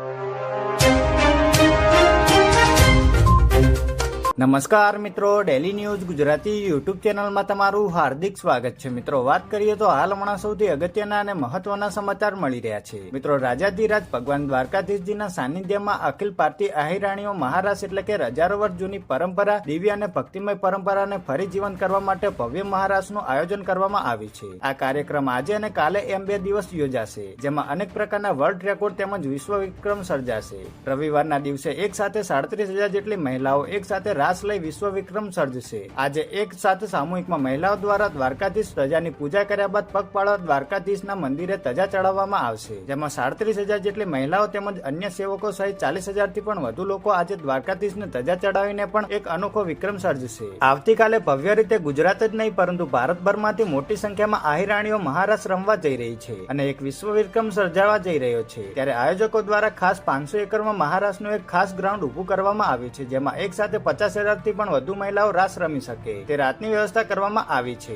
you. નમસ્કાર મિત્રો daily news Gujarati YouTube ચેનલમાં તમારું હાર્દિક સ્વાગત છે. મિત્રો, વાત કરીએ તો હાલ હમણાં સૌથી અગત્યના અને મહત્વના સમાચાર મળી રહ્યા છે. મિત્રો રાજાધિરાજ ભગવાન દ્વારકાધીશજીના સાનિધ્યમાં અખિલ ભારતીય આહિરાણીઓ મહારાજ એટલે કે હજારો વર્ષ જૂની પરંપરા, દિવ્ય અને ભક્તિમય પરંપરાને ફરી જીવન કરવા માટે ભવ્ય મહારાજનું આયોજન કરવામાં આવ્યું છે. આ કાર્યક્રમ આજે અને કાલે એમ બે દિવસ યોજાશે, જેમાં અનેક પ્રકારના વર્લ્ડ રેકોર્ડ તેમજ વિશ્વ વિક્રમ સર્જાશે. રવિવારના દિવસે એક સાથે સાડત્રીસ હજાર જેટલી મહિલાઓ એક સાથે રાસ લઈ વિશ્વ વિક્રમ સર્જશે. આજે એક સાથે સામૂહિકમાં મહિલાઓ દ્વારા દ્વારકાધીશ ધજાની પૂજા કર્યા બાદ પગપાળા દ્વારકાધીશના મંદિરે ધજા ચડાવવામાં આવશે, જેમાં સાડત્રીસ હજાર જેટલી મહિલાઓ તેમજ અન્ય સેવકો સહિત ચાલીસ હજારથી પણ વધુ લોકો આજે દ્વારકાધીશને ધજા ચડાવીને પણ એક અનોખો વિક્રમ સર્જશે. આવતીકાલે ભવ્ય રીતે ગુજરાત જ નહીં, પરંતુ ભારતભરમાંથી મોટી સંખ્યામાં આહિરાણીઓ મહારાષ્ટ્ર રમવા જઈ રહી છે અને એક વિશ્વ વિક્રમ સર્જાવા જઈ રહ્યો છે, ત્યારે આયોજકો દ્વારા ખાસ પાંચસો એકરમાં મહારાષ્ટ્રનું એક ખાસ ગ્રાઉન્ડ ઊભું કરવામાં આવ્યું છે, જેમાં એક સાથે પચાસ હજારથી પણ વધુ મહિલાઓ રાસ રમી શકે તે રાતની વ્યવસ્થા કરવામાં આવી છે.